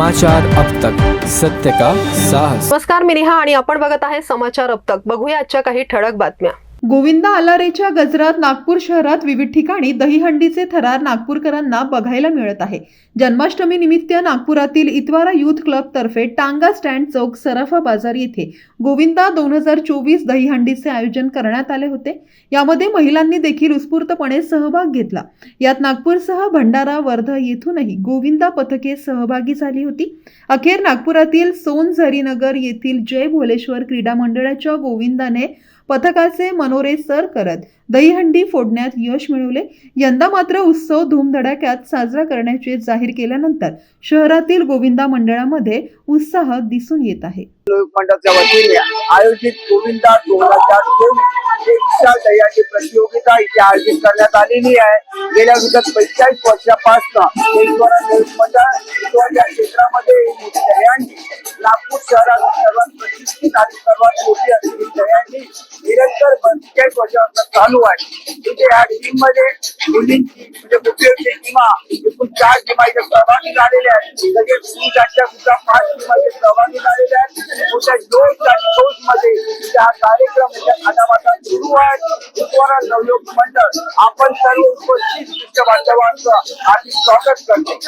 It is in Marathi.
समाचार अब तक। सत्य का साहस। नमस्कार मी नेहा आणि आपण बघत आहे समाचार अब तक. बघूया आजच्या काही ठळक बातम्या. गोविंदा आलारेच्या गजरात नागपूर शहरात विविध ठिकाणी दहीहंडीचे थरार नागपूरकरांना बघायला मिळत आहे. जन्माष्टमी निमित्त नागपुरातील इतवारा युथ क्लब तर्फे टांगा स्टँड चौक सराफा बाजार येथे गोविंदा दोन हजार चोवीस दहीहंडीचे आयोजन करण्यात आले होते. यामध्ये महिलांनी देखील उत्स्फूर्तपणे सहभाग घेतला. यात नागपूरसह भंडारा वर्धा येथूनही गोविंदा पथके सहभागी झाली होती. अखेर नागपुरातील सोनझरीनगर येथील जय भोलेश्वर क्रीडा मंडळाच्या गोविंदाने पथकाचे मनोरे सर करत दहीहंडी फोडण्यात यश मिळवले. यंदा मात्र उत्सव धूमधडाक्यात साजरा करण्याचे जाहीर केल्यानंतर शहरातील गोविंदा मंडळामध्ये उत्साह दिसून येत आहे. आयोजित गोविंदा दोन हजार दह्याची प्रतियोगिता इथे आयोजित करण्यात आलेली आहे. गेल्या विगत पंचेचाळीस वर्षापासून हे मंडळ क्षेत्रामध्ये दह्यांडी नागपूर शहरात सर्वात प्रतिष्ठित आणि मोठी असलेली तयारी निरंतर पंचेचाळीस वर्षापासून चालू आहे तिथे या टीममध्ये मुलींची म्हणजे मुख्यमंत्री किंवा एकूण चार टीमाच्या सहभागी झालेल्या आहेत. तसेच पुरुषांच्या सुद्धा पाच टीमाचे सहभागी झालेल्या आहेत. मोठ्या जोश आणि जोशमध्ये इथे हा कार्यक्रम म्हणजे इथे आदामाता सुरू आहे. उपवारा नवयोग मंडळ आपण सर्व उपस्थित शिष्ट बांधवांचं हार्दिक स्वागत करतो.